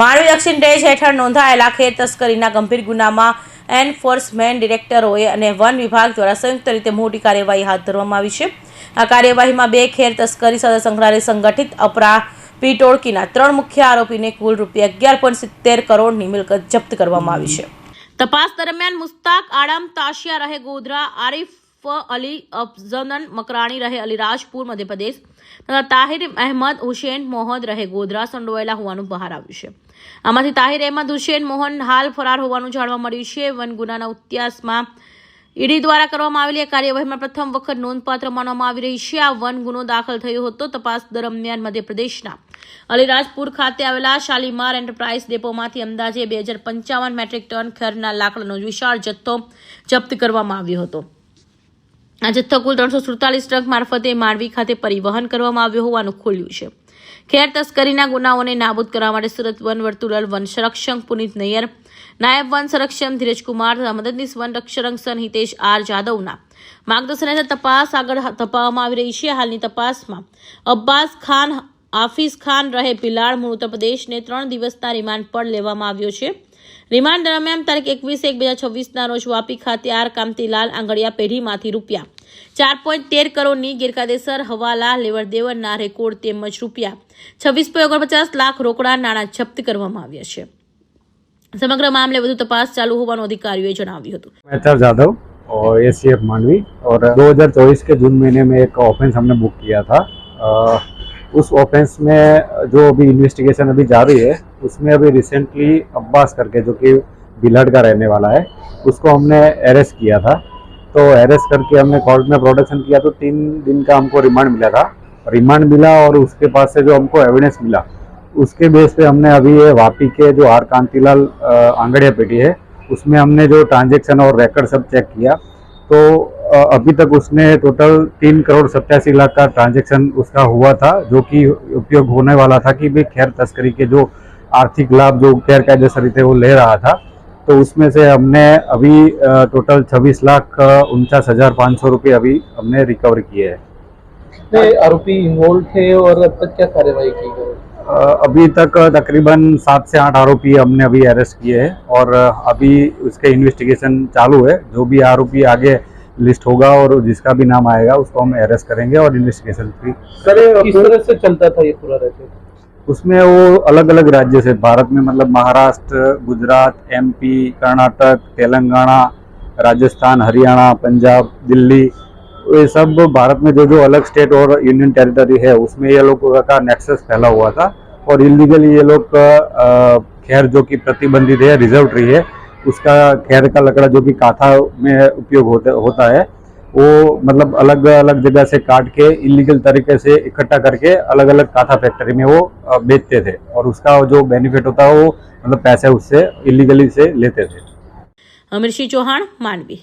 માંડવી દક્ષિણ રેન્જ હેઠળ નોંધાયેલા ખેર તસ્કરીના ગંભીર ગુનામાં એન્ફોર્સમેન્ટ ડિરેક્ટરોએ અને વન વિભાગ દ્વારા સંયુક્ત રીતે મોટી કાર્યવાહી હાથ ધરવામાં આવી છે. આ કાર્યવાહીમાં બે ખેર તસ્કરી સાથે સંકળાયેલી સંગઠિત અપરા પીટોળકીના ત્રણ મુખ્ય આરોપીને કુલ રૂપિયા અગિયાર પોઈન્ટ સિત્તેર કરોડની મિલકત જપ્ત કરવામાં આવી છે. તપાસ દરમિયાન મુસ્તાક આડમ, તાશિયા રહે ગોધરા, આરિફ અલી, અફઝનન, મકરાણી રહે અલીરાજપુર, મધ્યપ્રદેશ તથા તાહિર અહેમદ, હુસેન, મોહદ રહે ગોધરા સંડોવાયેલા હોવાનું બહાર આવ્યું છે. આમાંથી તાહિર અહેમદ, હુસેન, મોહન હાલ ફરાર હોવાનું જાણવા મળ્યું છે. વન ગુનાના ઉત્યાસમાં ઈડી દ્વારા કરવામાં આવેલી આ કાર્યવાહીમાં પ્રથમ વખત નોંધપાત્ર માનવામાં આવી રહી છે. આ વન ગુનો દાખલ થયો હતો તપાસ દરમિયાન મધ્યપ્રદેશના અલીરાજપુર ખાતે આવેલા શાલીમાર એન્ટરપ્રાઇઝ ડેપોમાંથી અંદાજે બે હજાર પંચાવન મેટ્રિક ટન ખેરના લાકડાનો વિશાળ જથ્થો જપ્ત કરવામાં આવ્યો હતો. આ જથ્થો કુલ ત્રણસો સુડતાલીસ ટ્રક મારફતે માંડવી ખાતે પરિવહન કરવામાં આવ્યો હોવાનું ખોલ્યું છે. ખેર તસ્કરીના ગુનાઓને નાબૂદ કરવા માટે સુરત વન વર્તુળલ વન સંરક્ષક પુનિત નૈયર, નાયબ વન સંરક્ષક ધીરજકુમાર મદદનીશ વન સંરક્ષણ હિતેશ આર જાદવના માર્ગદર્શન હેઠળ તપાસ આગળ ધપાવવામાં આવી રહી છે. હાલની તપાસમાં અબ્બાસ ખાન, હાફિઝ ખાન રહે પિલાડ, મૂળ ઉત્તર પ્રદેશને ત્રણ દિવસના રિમાન્ડ પર લેવામાં આવ્યો છે. રિમાન્ડ દરમિયાન તારીખ એકવીસ એક બે હજાર છવ્વીસના રોજ વાપી ખાતે આર કામતીલાલ આંગડિયા પેઢીમાંથી રૂપિયા ચાર પોઈન્ટ તેર કરોડની ગેરકાયદેસર હવાલા લેવડ દેવડના રેકોર્ડ તેમજ રૂપિયા છવ્વીસ પોઈન્ટ ઓગણપચાસ લાખ રોકડા નાણાં જપ્ત કરવામાં આવ્યા છે સમગ્ર મામલે વધુ તપાસ ચાલુ હોવાનું અધિકારીઓએ જણાવ્યું હતું एच आर जाधव और ए सी एफ मांडवी और 2024 के जून महीने में एक ऑफेंस हमने बुक किया था अ, उस ऑफेंस में जो अभी इन्वेस्टिगेशन अभी जारी है, उसमें अभी रिसेंटली अब्बास करके, जो कि बिलहट का रहने वाला है, उसको हमने अरेस्ट किया था। तो अरेस्ट करके हमने कोर्ट में प्रोडक्शन किया तो तीन दिन का हमको रिमांड मिला था। रिमांड मिला और उसके पास से जो हमको एविडेंस मिला, उसके बेस पे हमने अभी ये वापी के जो आर कांतिलाल आंगड़िया पेटी है, उसमें हमने जो ट्रांजेक्शन और रिकॉर्ड सब चेक किया। तो अभी तक उसने टोटल तीन करोड़ सत्तासी लाख का ट्रांजेक्शन उसका हुआ था जो कि उपयोग होने वाला था कि भाई खैर तस्करी के जो आर्थिक लाभ जो गैर कायदेसर रीते वो ले रहा था। तो उसमें से हमने अभी टोटल छब्बीस लाख उनचास हज़ार पाँच सौ रुपये अभी हमने रिकवर किए हैं। आरोपी इन्वॉल्व थे और अब तक क्या कार्यवाही की गई? अभी तक तकरीबन सात से आठ आरोपी हमने अभी अरेस्ट किए हैं और अभी उसके इन्वेस्टिगेशन चालू है। जो भी आरोपी आगे लिस्ट होगा और जिसका भी नाम आएगा उसको हम अरेस्ट करेंगे और इन्वेस्टिगेशन भी सर किस तरह से चलता था ये पूरा रैकेट? उसमें वो अलग अलग राज्य से भारत में मतलब महाराष्ट्र गुजरात एमपी कर्नाटक तेलंगाना राजस्थान हरियाणा पंजाब दिल्ली ये सब भारत में जो जो अलग स्टेट और यूनियन टेरिटरी है उसमें ये लोगों का नेक्सस फैला हुआ था और इलीगली ये लोग खैर जो कि प्रतिबंधित है रिज़र्व ट्री है उसका खैर का लकड़ा जो कि काथा में उपयोग होता होता है, वो मतलब अलग अलग जगह से काट के इलीगल तरीके से इकट्ठा करके अलग अलग काथा फैक्ट्री में वो बेचते थे और उसका जो बेनिफिट होता है, वो मतलब पैसे उससे इलीगली से लेते थे। अमृषि चौहान, मानवी।